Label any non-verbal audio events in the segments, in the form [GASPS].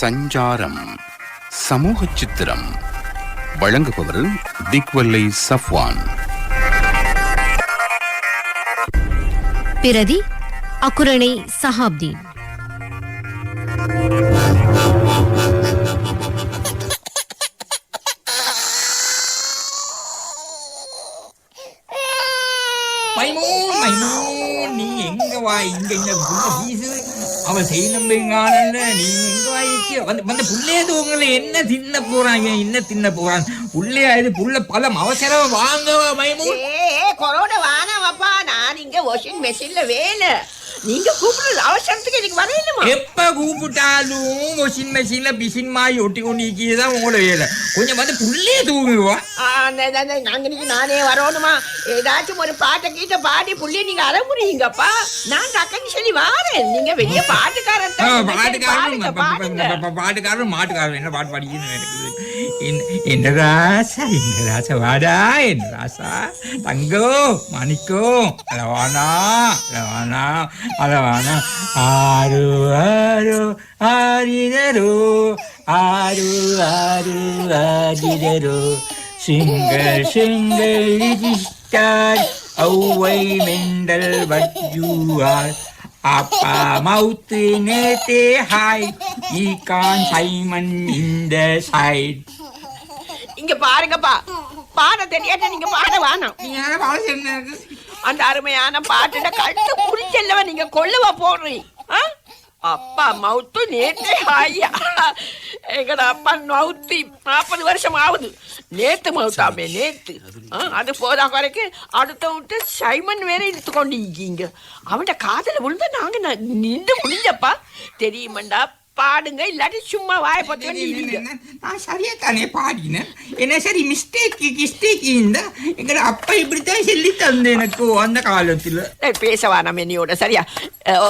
சஞ்சாரம் சமூக சித்திரம். வழங்குபவர் திக்வல்லை சஃப்வான். பிரதி அக்குரணை சஹாப்தீன். மைமூன் மைமூன் நீ எங்க வா? இங்க இந்த அவ செய்யணும் பெங்கானல்ல வந்து புள்ளே புள்ளைய தூங்கல என்ன தின்ன போறாங்க என்ன தின்ன போறான் புள்ளே ஆயுது புள்ள பழம் அவசரம் வாங்க மைமூன் ஏ கொரோனா வானாவப்பா நான் இங்க வாஷிங் மெஷின்ல வேலை நீங்க கூப்பிடுறது அவசரத்துக்கு எனக்கு வரையணுமா எப்ப கூப்பிட்டாலும் வாஷிங் மெஷின்ல பிசின் மாய் ஒட்டி கொண்டு தான் உங்களோட வேலை. கொஞ்சம் வந்து புள்ளைய தூங்குவா ஆ, அந்த- அந்த- அந்த நாங்க நானே வரணுமா? ஏதாச்சும் ஒரு பாட்டை கீட்ட பாடி புள்ளி நீங்க அறமுறீங்கப்பா நான் டக்குன்னு சொல்லி வாரேன். நீங்க வெளிய பாட்டுக்காரன் ஆ, தான். பாட்டுக்காரரும் பாடுங்க, ப- ப- பாடுங்க. ப- ப- பாட்டுக்காரரும் மாட்டுக்காரரும் என்ன பாட்டு என்ன- என்ன ராசா என்ன ராசா வாடா என்ன ராசா. தங்கோ மணிக்கோ அலவானா அலவானா அலவானா ஆறு ஆறு ஆரிதரோ ஆறு ஆறு ஆரிதரோ சிங்கள் சிங்கள் ரிஜிஸ்டார் ஔவை மெண்டல் are அப்பா மவுத்து நேத்தே ஹாய் ஈ கான் சைமன் இந்த சைட் இங்க பாருங்கப்பா பாட தெரியாட்ட நீங்க பாட வேணாம் நீ யாரை பாட சொன்னது அந்த அருமையான பாட்டுட கட்டு புடிச்சல்லவ நீங்க கொள்ளுவா போடுறீங்க ஆ? அப்பா மவுத்து நேத்து ஐயா எங்கட அப்பா மவுத்து. நாற்பது வருஷம் ஆகுது. நேத்து மவுத்தாமே நேத்து. ஆ, அது போதா குறைக்கு. அடுத்த விட்டு சைமன் வேற இழுத்து கொண்டு இருக்கீங்க அவன்கிட்ட காதல விழுந்தா நாங்க ந- நின்று முடிஞ்சப்பா. தெரியுமாண்டா பாடுங்க இல்லாட்டி சும்மா வாய நீங்க நான் சரியா தானே பாடினேன் என்ன சரி மிஸ்டேக் மிஸ்டேக் இந்த? எங்கட அப்பா இப்படித்தான் சொல்லி தந்து எனக்கு அந்த காலத்துல. ஏய், பேச வேணாம் என்னையோட சரியா?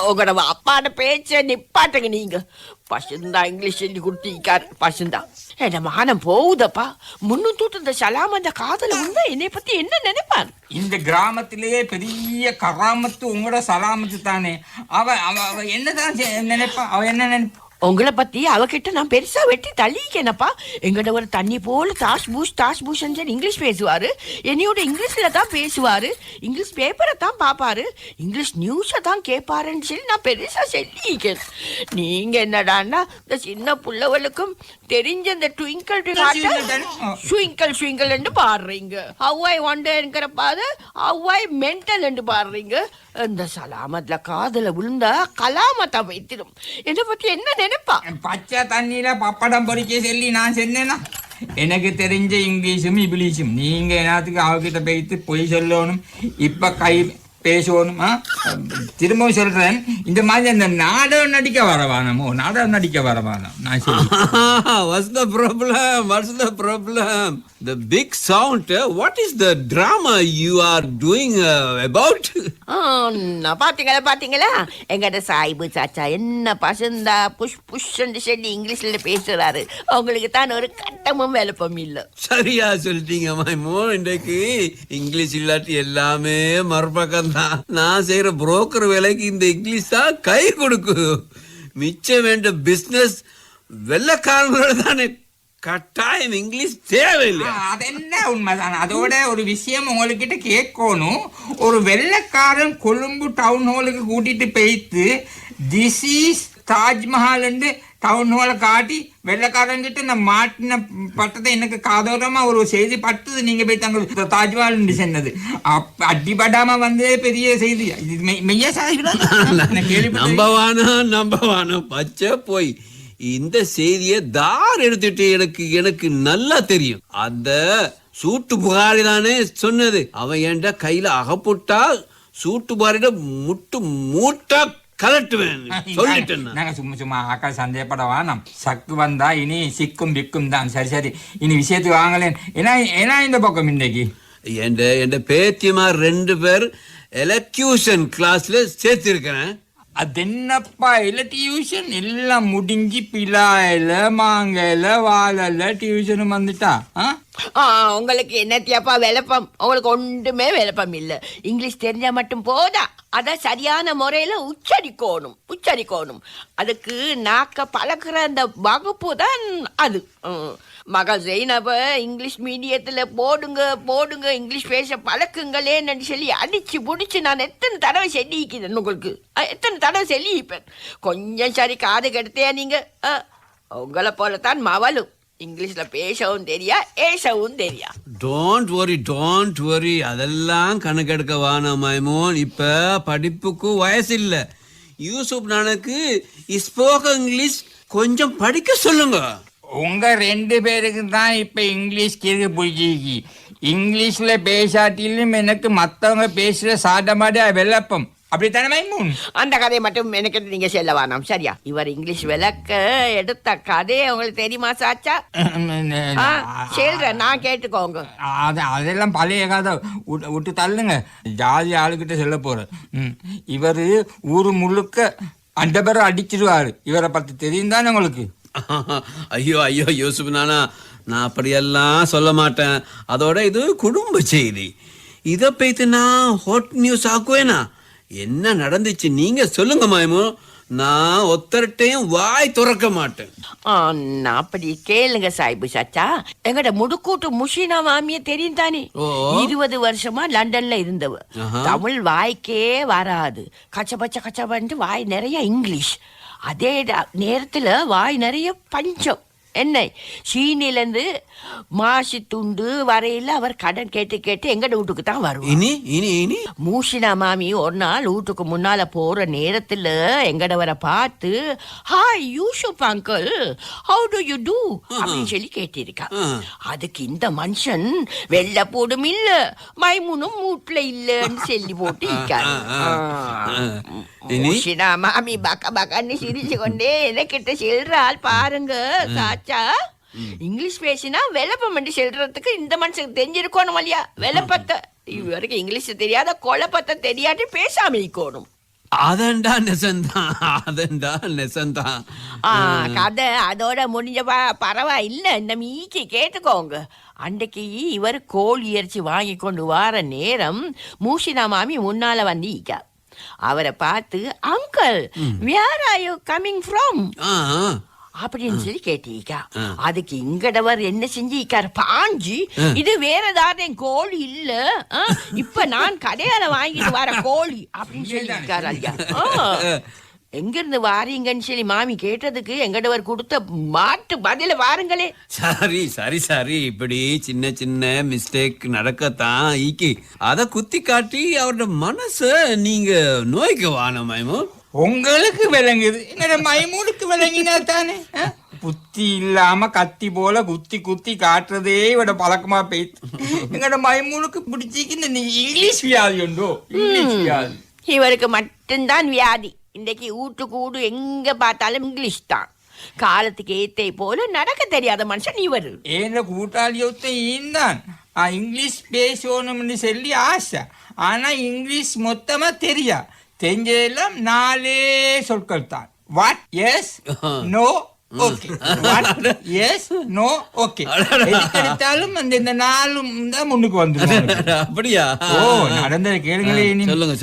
உங்களோட அப்பாட பேச்ச நிப்பாட்டுங்க நீங்க பசுந்தா இங்கிலீஷ் சொல்லி கொடுத்திருக்காரு. பசுந்தா. என்ன மானம் போகுதப்பா. முன்னும் தூட்டு இந்த சலாம் அந்த காதல உண்டா? என்னை பத்தி என்ன நினைப்பான் இந்த கிராமத்திலேயே பெரிய கராமத்து உங்களோட சலாமத்து தானே. அவ அவ என்னதான் நினைப்பா? அவ என்ன நினைப்பா? உங்களை பத்தி அவகிட்ட நான் பெருசா வெட்டி தள்ளிக்கேனப்பா எங்கிட்ட ஒரு தண்ணி போல தாஸ் பூஷ் தாஸ் பூஷன் இங்கிலீஷ் பேசுவாரு. என்னையோட இங்கிலீஷ்ல தான் பேசுவாரு. இங்கிலீஷ் பேப்பரை தான் பார்ப்பாரு இங்கிலீஷ் நியூஸை தான் கேட்பாருன்னு சொல்லி நான் பெருசா சொல்லிக்கேன் நீங்க என்னடான்னா இந்த சின்ன புள்ளவளுக்கும் தெரிஞ்ச இந்த ட்விங்கிள் ஸ்விங்கிள் ஸ்விங்கிள் என்று பாடுறீங்க. ஹவ்வாய் ஒண்டேங்கிற பாது ஹவ்வாய் மென்டல் என்று பாடுறீங்க. இந்த சலாமத்ல காதல விழுந்தா கலாமத்தை வைத்திடும். என்னை பத்தி என்ன நினைப்பா? பச்சை தண்ணியில பப்படம் பொறிக்க சொல்லி நான் சொன்னேனா? எனக்கு தெரிஞ்ச இங்கிலீஷும் இங்கிலீஷும் நீங்க என்னத்துக்கு அவகிட்ட போயிட்டு பொய் சொல்லணும்? இப்ப கை பேசணும்? திரும்பவும் சொல்றேன் இந்த மாதிரி அந்த நாடகம் நடிக்க வரவானமோ நாடகம் நடிக்க வரவானம் நான் சொல்லி [LAUGHS] What's the problem? What's the problem? The big sound. uh, What is the drama you are doing uh, about? [LAUGHS] ஆ, நான் பாத்தீங்களா பாத்தீங்களா எங்கட சாயிபு சாச்சா என்ன பசந்தா புஷ் புஷ்ன்னு சொல்லி இங்கிலீஷ்ல பேசுறாரு உங்களுக்கு தான் ஒரு கட்டமும் விளப்பம் இல்ல சரியா சொல்லிட்டீங்க மைமோ இன்றைக்கு இங்கிலீஷ் இல்லாட்டி எல்லாமே மறுபக்கம் நான் செய்யற புரோக்கர் வேலைக்கு இந்த இங்கிலீஷ் தான் கை கொடுக்குது மிச்சம் வேண்ட பிசினஸ் வெள்ளக்காரங்களோட தானே. கட்டாயம் இங்கிலீஷ் தேவையில்லை. ஆ, அதென்ன உண்மைதான். அதோட ஒரு விஷயம் உங்ககிட்ட கேட்கணும். ஒரு வெள்ளைக்காரன் கொழும்பு டவுன் ஹாலுக்கு கூட்டிட்டு போயிட்டு திஸ் இஸ் தாஜ்மஹால் டவுன் ஹாலை காட்டி வெள்ளைக்காரன் கிட்ட இந்த மாட்டின பட்டத்தை எனக்கு காதோரமா ஒரு செய்தி பட்டது நீங்க போய் தங்க தாஜ்மஹால் சொன்னது அப்ப அடிபடாம வந்ததே பெரிய செய்தி மெய்யா கேள்விப்பட்டேன் நம்பவானா நம்பவானா பச்சை போய் இந்த செய்தியை தார் எடுத்துட்டு எனக்கு எனக்கு நல்லா தெரியும் அந்த சூட்டு புகாரி தானே சொன்னது அவன் என்கிட்ட கையில அகப்பட்டா சூட்டு புகாரிட முட்டு மூட்டா கலட்டுவேன். சொல்லிட்டேன். நாங்க சும்மா சும்மா ஆக்கா சந்தேகப்பட வேணாம். சக்கு வந்தா இனி சிக்கும் பிக்கும் தான். சரி சரி. இனி விஷயத்துக்கு வாங்கலேன். ஏன்னா ஏன்னா இந்த பக்கம் இன்னைக்கு? என் என் பேத்தியமா ரெண்டு பேர் எலக்யூஷன் கிளாஸ்ல சேர்த்திருக்கிறேன். அது என்னப்பா இல்ல டியூஷன் எல்லாம் முடிஞ்சு பிலாயில மாங்கல வாழல டியூஷனும் வந்துட்டா? ஆ? ஆ, உங்களுக்கு என்னத்தியாப்பா விளப்பம்? உங்களுக்கு ஒன்றுமே விளப்பம் இல்லை. இங்கிலீஷ் தெரிஞ்சா மட்டும் போதா? அதை சரியான முறையில் உச்சரிக்கணும் உச்சரிக்கணும். அதுக்கு நாக்க பழக்கிற அந்த வகுப்பு தான் அது. மகள் ஜெயினப இங்கிலீஷ் மீடியத்தில் போடுங்க போடுங்க இங்கிலீஷ் பேச பழக்குங்களேன்னு சொல்லி அடிச்சு பிடிச்சி நான் எத்தனை தடவை செல்லிக்கிறேன் உங்களுக்கு? எத்தனை தடவை சொல்லிப்பேன் கொஞ்சம் சரி காது கெடுத்தே நீங்கள் உங்களை போலத்தான் மவளும். இங்கிலீஷ்ல பேசவும் தெரியா ஏசவும் தெரியா? டோன்ட் வரி டோன்ட் வரி அதெல்லாம் கணக்கெடுக்க வேணாம் மைமோன். இப்ப படிப்புக்கு வயசு இல்லை யூசுப் நானுக்கு ஸ்போக்கன் இங்கிலீஷ் கொஞ்சம் படிக்க சொல்லுங்க. உங்க ரெண்டு பேருக்கு தான் இப்ப இங்கிலீஷ் கிறுக்கு பிடிச்சிருக்கு இங்கிலீஷ்ல பேசாட்டிலும் எனக்கு மத்தவங்க பேசுற சாட்டமாடியா வெள்ளப்பம் அப்படித்தானே மைமூன்? அந்த கதையை மட்டும் எனக்கு நீங்க சொல்ல வேணாம். சரியா? இவர் இங்கிலீஷ் விளக்க எடுத்த கதை உங்களுக்கு தெரியுமா சாச்சா? சொல்றேன். நான் கேட்டுக்கோங்க. அது அதெல்லாம் பழைய கதை. விட்டு தள்ளுங்க. ஜாதி ஆளுகிட்ட சொல்ல போறேன். இவரு ஊரு முழுக்க அந்த பேரை அடிச்சிருவாரு. இவரை பத்தி தெரியும் தானே உங்களுக்கு? ஐயோ ஐயோ யூசுப் நானா நான் அப்படியெல்லாம் சொல்ல மாட்டேன். அதோட இது குடும்ப செய்தி. இதை பைத்து நான் ஹாட் நியூஸ் ஆக்குவேனா? என்ன நடந்துச்சு? நீங்க சொல்லுங்க மைமோ நான் ஒத்தரட்டையும் வாய் துறக்க மாட்டேன். அப்படி கேளுங்க சாய்பு சாச்சா. எங்கட முடுக்கூட்டு முஷினா மாமிய தெரியும் தானே. இருபது வருஷமா லண்டன்ல இருந்தவ. தமிழ் வாய்க்கே வராது. கச்ச பச்ச கச்ச வாய் நிறைய இங்கிலீஷ். அதே நேரத்துல வாய் நிறைய பஞ்சம் என்ன? சீனிலேருந்து மாசி துண்டு வரையில அவர் கடன் கேட்டு கேட்டு எங்கட வீட்டுக்கு தான் வருவார். இனி இனி இனி? மூஷினா மாமி ஒரு நாள் வீட்டுக்கு முன்னால போற நேரத்துல எங்கடவரை பார்த்து hi Yusuf uncle how do you do அப்படின்னு சொல்லி கேட்டிருக்கா. ஆ. அதுக்கு இந்த மனுஷன் வெள்ளை போடும் இல்ல மைமுனும் மூட்ல இல்லன்னு சொல்லி போட்டு இருக்காரு. மூஷினா மாமி பக்க பக்கன்னு சிரிச்சு கொண்டே எனக்கிட்ட செல்றாள் பாருங்க சாச்சா இங்கிலீஷ் பேசினா வெள்ளப்பம் பண்ணி செல்றதுக்கு இந்த மனுஷனுக்கு தெரிஞ்சிருக்கணும் இல்லையா வெள்ளப்பத்தை இவருக்கு இங்கிலீஷ் தெரியாத குழப்பத்தை தெரியாட்டி பேசாம இருக்கணும் அதண்டா நெசந்தான் அதண்டா நெசந்தான் ஆ, கதை அதோட முடிஞ்ச பரவாயில்ல இந்த மீக்கி கேட்டுக்கோங்க அன்றைக்கு இவர் கோழி இறைச்சி வாங்கி கொண்டு வர நேரம் மூஷினா மாமி முன்னால வந்து ஈக்கா அவரை பார்த்து uncle where are you coming from. அப்படின்னு சொல்லி கேட்டீக்கா. அதுக்கு இங்கடவர் என்ன செஞ்சிருக்காரு? பாஞ்சி இது வேற ஏதாவது கோழி இல்ல. இப்ப நான் கடையால வாங்கிட்டு வர கோழி அப்படின்னு சொல்லியிருக்காரு ஐயா. ஆ. எங்க இருந்து வாரீங்கன்னு சொல்லி மாமி கேட்டதுக்கு எங்கடவர் கொடுத்த மாட்டு பதில வாருங்களே. சரி சரி சரி. இப்படி சின்ன சின்ன மிஸ்டேக் நடக்கத்தான் ஈக்கி. அத குத்தி காட்டி அவரோட மனச நீங்க நோய்க்கு வானம் மைமோ. உங்களுக்கு விளங்குது. என்னோட மைமூனுக்கு விளங்கினா தானே? புத்தி இல்லாம கத்தி போல குத்தி குத்தி காட்டுறதே இவட பழக்கமா போயிட்டு. எங்கட மைமூனுக்கு பிடிச்சிக்கு இந்த இங்கிலீஷ் வியாதி உண்டோ? இங்கிலீஷ் வியாதி. இவருக்கு மட்டும்தான் வியாதி. இன்றைக்கு வீட்டுக்கு வீடு எங்க பார்த்தாலும் இங்கிலீஷ் தான். காலத்துக்கு ஏத்தை போல நடக்க தெரியாத மனுஷன் இவரு. ஏன கூட்டாளி ஒருத்தன் ஈந்தான். ஆ, இங்கிலீஷ் பேசணும்னு சொல்லி ஆசை. ஆனா இங்கிலீஷ் மொத்தமா தெரியா. தெரிஞ்சதெல்லாம் நாலே சொற்கள் தான். வாட் எஸ் நோ [LAUGHS] அப்படியா? ஓ நடந்தது கேளுங்களே சொல்லுங்க,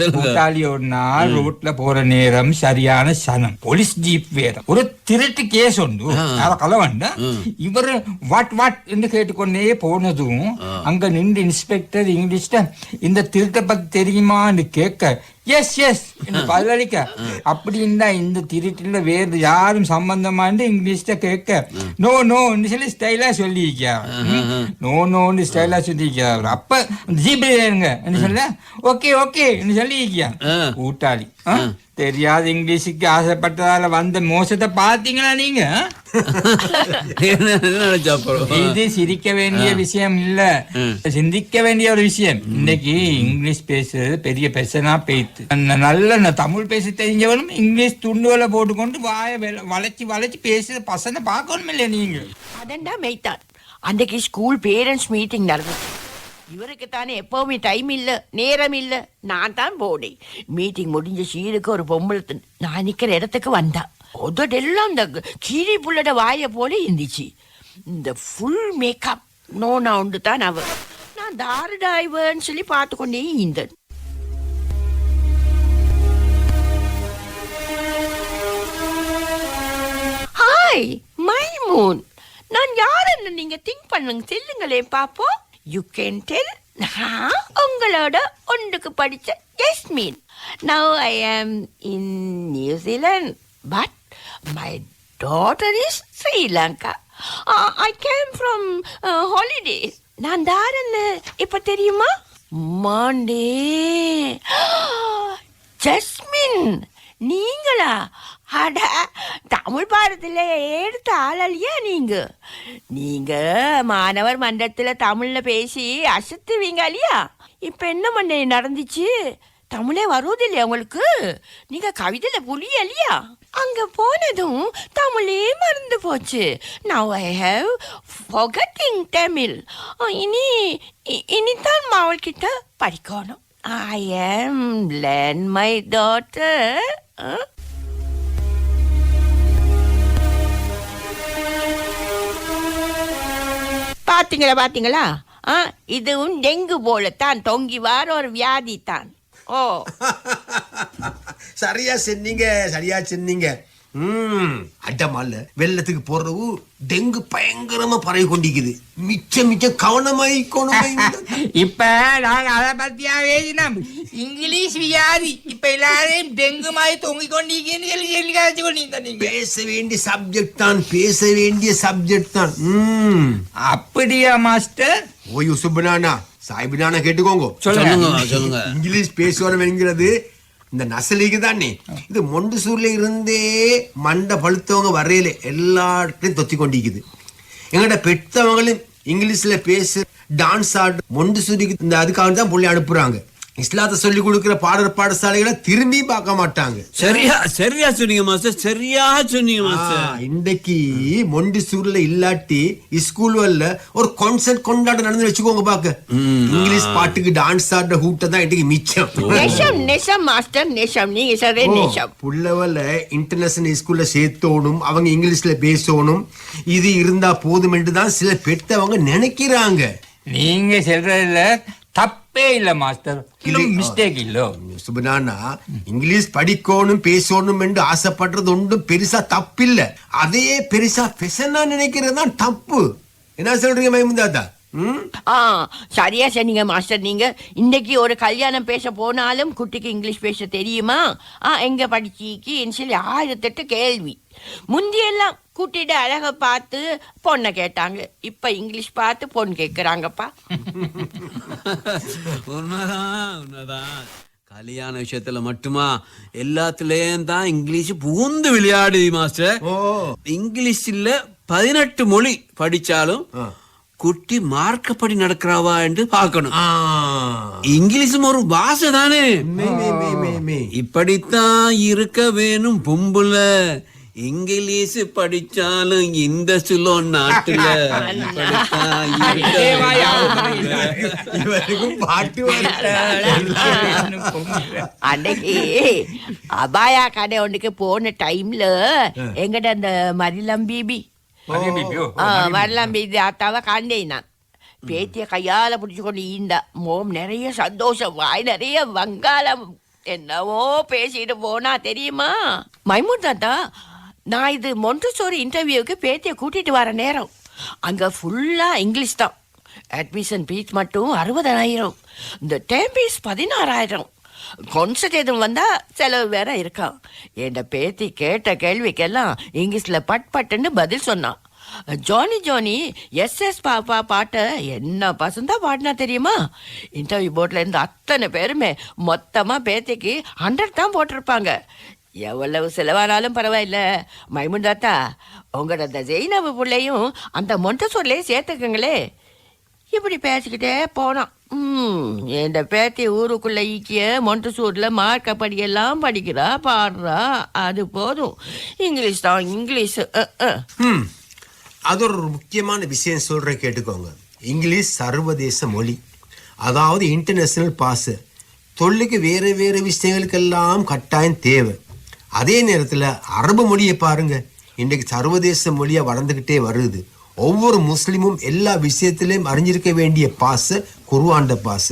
நாள் ரோட்ல போற நேரம் சரியான சனம். போலீஸ் ஜீப் வேற ஒரு திருட்டு கேஸ் உண்டு. அத கலவண்ட. இவர் வாட் வாட் என்று கேட்டுக்கொண்டே போனதும் அங்க நின்று இன்ஸ்பெக்டர் இங்கிலீஷ்ல இந்த திருட்டை பத்தி தெரியுமான்னு கேட்க எஸ் எஸ் என்று பதிலளிக்க. அப்படின்னா இந்த திருட்டுல வேறு யாரும் சம்பந்தமான்னு இங்கிலீஷ்ல கேட்க. நோ நோன்னு சொல்லி ஸ்டைலா சொல்லியிருக்கார் நோ நோன்னு ஸ்டைலா சொல்லியிருக்கார் அப்ப ஜீப் ஏறுங்க சொல்ல ஓகே ஓகே சொல்லியிருக்கார் ஆ. கூட்டாளி? தெரியாத இங்கிலீஷுக்கு ஆசைப்பட்டதால வந்த மோசத்தை பாத்தீங்களா நீங்க? [LAUGHS] இது சிரிக்க வேண்டிய விஷயம் இல்ல. சிந்திக்க வேண்டிய ஒரு விஷயம். இன்னைக்கு இங்கிலீஷ் பேசுறது பெரிய பிரச்சனா பேய்த்து நல்ல தமிழ் பேச தெரிஞ்சவனும் இங்கிலீஷ் துண்டுகளை போட்டுக்கொண்டு வாய வளைச்சு வளைச்சு பேசுற பசங்க பார்க்கணும் இல்லையா நீங்க அதண்டா மெய்தான் அன்றைக்கு ஸ்கூல் பேரண்ட்ஸ் மீட்டிங் நடந்தது இவருக்கு தானே எப்பவுமே டைம் இல்ல நேரம் இல்ல. நான் தான் போனேன். மீட்டிங் முடிஞ்ச சீருக்கு ஒரு பொம்பளை நான் நிக்கிற இடத்துக்கு வந்தா. உதடெல்லாம் இந்த கீரி புள்ளட வாய போல இருந்துச்சு. இந்த ஃபுல் மேக்கப் நோனா உண்டு தான் அவ. நான் தாருடா சொல்லி பார்த்து கொண்டே இருந்தேன். ஹாய் மைமூன் நான் யாருன்னு நீங்க திங்க் பண்ணுங்க செல்லுங்களே பாப்போம். யூ கேன் டெல் உங்களோட ஒன்றுக்கு படிச்ச Jasmine now I am in New Zealand but my daughter is I I came from uh, holidays. நான் தாரன்னு இப்ப தெரியுமா? மாண்டே. [GASPS] ஜஸ்மின் நீங்களா? அட தமிழ் பாடத்தில் எடுத்த ஆளலையா நீங்க? நீங்க மாணவர் மன்றத்தில் தமிழ்ல பேசி அசத்துவீங்க இல்லையா இப்ப என்ன பண்ண நடந்துச்சு? தமிழே வருவதில்லையா உங்களுக்கு? நீங்க கவிதையில புலிய அங்க போனதும் தமிழே மறந்து போச்சு. Now I have forgetting Tamil இனி இனித்தான் இனிதான் படிக்கணும். ஐ ஆம் லேர்ன் மை டாட்டர் பாத்தீங்களா பாத்தீங்களா? ஆ இதுவும் டெங்கு போலத்தான் தொங்கி வார ஒரு வியாதி தான் ஓ. சரியா சொன்னீங்க சரியா சொன்னீங்க. ம் அட்டமால வெள்ளத்துக்கு போறது டெங்கு பயங்கரமா பரவி கொண்டிருக்குது. மிச்சம் மிச்சம் கவனமாயிக்கணும் இப்ப நாங்க அதை பத்தியா பேசினோம் இங்கிலீஷ் வியாதி. இப்ப எல்லாரையும் டெங்கு மாதிரி தொங்கிக் நீங்க. பேச வேண்டிய சப்ஜெக்ட் தான் பேச வேண்டிய சப்ஜெக்ட் தான். ம். அப்படியா மாஸ்டர் ஓய் சுப்பனானா சாய்பினானா கேட்டுக்கோங்க. சொல்லுங்க. சொல்லுங்க இங்கிலீஷ் பேசுவாரம் என்கிறது இந்த நசலிக்கு தானே. இது மொண்டுசூர்ல இருந்தே மண்டை பழுத்தவங்க வரையில எல்லா இடத்துலயும் தொத்தி கொண்டிருக்குது எங்கட பெற்றவங்களும் இங்கிலீஷ்ல பேசு டான்ஸ் ஆடு மொண்டுசூரிக்கு இந்த அதுக்காக தான் புள்ளி அனுப்புறாங்க. இஸ்லாத்தை சொல்லி கொடுக்கிற பாடல் பாடசாலைகளை திரும்பி பார்க்க மாட்டாங்க. சரியா சரியா சொன்னீங்க மாஸ்டர். சரியா சொன்னீங்க மாஸ்டர். இன்றைக்கு மொண்டிசூர்ல இல்லாட்டி ஸ்கூல்ல ஒரு கான்சர்ட் கொண்டாட நடந்து வச்சுக்கோங்க பாக்க. இங்கிலீஷ் பாட்டுக்கு டான்ஸ் ஆடுற கூட்டம் தான் இன்னைக்கு மிச்சம். நெஷம் நெஷம் மாஸ்டர் நெஷம். நீங்க சொல்றே நெஷம். புள்ளவல இன்டர்நேஷனல் ஸ்கூல்ல சேர்த்தோணும் அவங்க இங்கிலீஷ்ல பேசணும். இது இருந்தா போதும் என்று தான் சில பெற்றவங்க நினைக்கிறாங்க. நீங்க சொல்றதுல தப்பே இல்ல மாஸ்டர். மிஸ்டேக் இல்லோ சுபனானா இங்கிலீஷ் படிக்கணும் பேசணும் என்று ஆசைப்படுறது ஒன்றும் பெருசா தப்பில்ல. அதையே பெருசா பெசனா நினைக்கிறது தான் தப்பு. என்ன சொல்றீங்க மைமுந்தாத்தா? ம் ஆ சரியா சொன்னீங்க மாஸ்டர். நீங்க இன்னைக்கு ஒரு கல்யாணம் பேச போனாலும் குட்டிக்கு இங்கிலீஷ் பேச தெரியுமா? ஆ எங்க படிச்சிக்கின்னு சொல்லி ஆயிரத்தெட்டு கேள்வி. முந்தியெல்லாம் கூட்டிட்டு அழக பார்த்து பொண்ணை கேட்டாங்க. இப்ப இங்கிலீஷ் பார்த்து பொண்ணு கேட்குறாங்கப்பா [LAUGHS] உண்மைதான் உண்மைதான். கல்யாண விஷயத்துல மட்டுமா எல்லாத்துலயும் தான் இங்கிலீஷ் புகுந்து விளையாடுது மாஸ்டர். ஓ. இங்கிலீஷ்ல பதினெட்டு மொழி படிச்சாலும். குட்டி மார்க்கப்படி நடக்கிறாவா என்று பார்க்கணும் ஆ இங்கிலீஷும் ஒரு பாஷை தானே. இப்படித்தான் இருக்க வேணும் பொம்புல இங்கிலீஷ் படிச்சாலும் இந்த சுலோ நாட்டுல பாட்டு அன்னைக்கு அபாயா கடை ஒன்றுக்கு போன டைம்ல எங்கிட்ட அந்த மரிலம் பிபி வரலாம் இது அத்தாவை காண்டேன் நான் பேத்திய கையால பிடிச்சு கொண்டு ஈந்தா மோம் நிறைய சந்தோஷம் வாய் நிறைய வங்காளம் என்னவோ பேசிட்டு போனா தெரியுமா மைமூன் தாத்தா நான் இது மொண்டசோரி இன்டர்வியூக்கு பேத்திய கூட்டிட்டு வர நேரம் அங்க ஃபுல்லா இங்கிலீஷ் தான் அட்மிஷன் ஃபீஸ் மட்டும் அறுபதாயிரம் இந்த டேம் ஃபீஸ் பதினாறாயிரம் கொஞ்சம் எதுவும் வந்தா செலவு வேற இருக்கான் என் பேத்தி கேட்ட கேள்விக்கெல்லாம் இங்கிலீஷ்ல பட் பட்டுன்னு பதில் சொன்னான். Johnny Johnny S yes papa பாட்டை என்ன பசந்தா பாடினா தெரியுமா? இன்டர்வியூ போர்ட்ல இருந்து அத்தனை பேருமே மொத்தமா பேத்திக்கு ஹண்ட்ரட் தான் போட்டிருப்பாங்க. எவ்வளவு செலவானாலும் பரவாயில்ல. மைமுன் தாத்தா உங்களோட ஜெயினவு பிள்ளையும் அந்த மொண்டசூர்லேயே சேர்த்துக்கங்களே. இப்படி பேசிக்கிட்டே போனான். ம் என் பேத்தி ஊருக்குள்ள ஈக்கிய மொண்டசூர்ல மார்க்கப்படியெல்லாம் படிக்கிறா பாடுறா. அது போதும். இங்கிலீஷ் தான் இங்கிலீஷ். ம் அது ஒரு முக்கியமான விஷயம் சொல்கிறேன் கேட்டுக்கோங்க. இங்கிலீஷ் சர்வதேச மொழி. அதாவது இன்டர்நேஷனல் பாஸ் தொல்லுக்கு வேறு வேறு விஷயங்களுக்கெல்லாம் கட்டாயம் தேவை. அதே நேரத்தில் அரபு மொழியை பாருங்க. இன்றைக்கு சர்வதேச மொழியாக வளர்ந்துக்கிட்டே வருது. ஒவ்வொரு முஸ்லிமும் எல்லா விஷயத்திலையும் அறிஞ்சிருக்க வேண்டிய பாச குருவாண்ட பாச.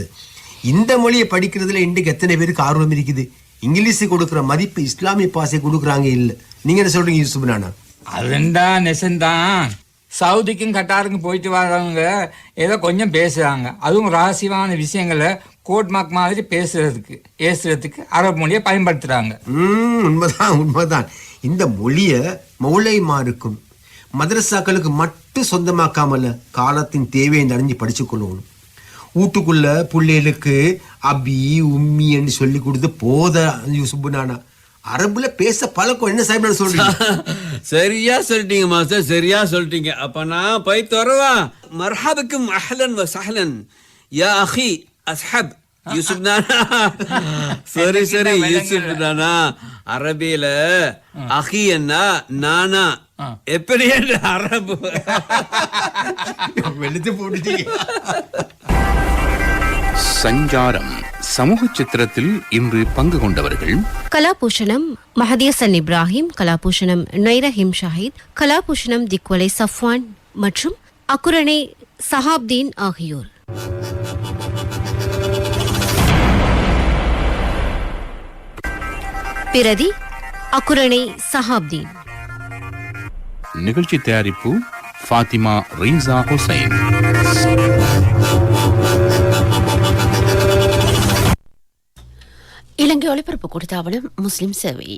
இந்த மொழியை படிக்கிறதுல இன்றைக்கு எத்தனை பேருக்கு ஆர்வம் இருக்குது? இங்கிலீஷு கொடுக்குற மதிப்பு இஸ்லாமிய பாசை கொடுக்குறாங்க இல்ல. நீங்க என்ன சொல்றீங்க யூசுப் நானா? அதுதான் நெசந்தான் சவுதிக்கும் கட்டாருக்கும் போயிட்டு வர்றவங்க ஏதோ கொஞ்சம் பேசுறாங்க. அதுவும் ரகசியமான விஷயங்களை கோட் மார்க் மாதிரி பேசுறதுக்கு பேசுறதுக்கு அரபு மொழியை பயன்படுத்துறாங்க. ம் உண்மைதான் உண்மைதான். இந்த மொழிய மௌலைமாருக்கும் மதரசாக்களுக்கு மட்டும் சொந்தமாக்காமல காலத்தின் தேவையை அறிஞ்சு படிச்சு கொள்ளணும். வீட்டுக்குள்ள பிள்ளைகளுக்கு அபி உம்மின்னு சொல்லி கொடுத்து போத யூசுப் நானா. அரபுல பேச பழக்கம் என்ன சாஹிப் சொல்றீங்க? [LAUGHS] சரியா சொல்லிட்டீங்க மாஸ்டர் சரியா சொல்லிட்டீங்க. அப்ப நான் போய் வரவா மர்ஹபுக்கும் அஹ்லன் வ சஹ்லன். யா அஹி அஸ்ஹப். யூசுப் நானா? [LAUGHS] சரி சரி யூசுப் நானா? அரபியில அஹி என்ன? நானா? எப்படி என்று அரபு வெளுத்து சஞ்சாரம் சமூக சித்திரத்தில் இன்று பங்கு கொண்டவர்கள் கலாபூஷணம் மஹதியசன் இப்ராஹிம் கலாபூஷணம் நைரஹிம் ஷாஹித் கலாபூஷணம் திக்வலை சஃப்வான் மற்றும் அக்குரணை சஹாப்தீன் ஆகியோர் பிரதி அக்குரணை சஹாப்தீன் நிகழ்ச்சி தயாரிப்பு ஃபாத்திமா ரீசா ஹுசைன். இலங்கை ஒளிபரப்பு கொடுத்தாவனம் முஸ்லிம் சேவை.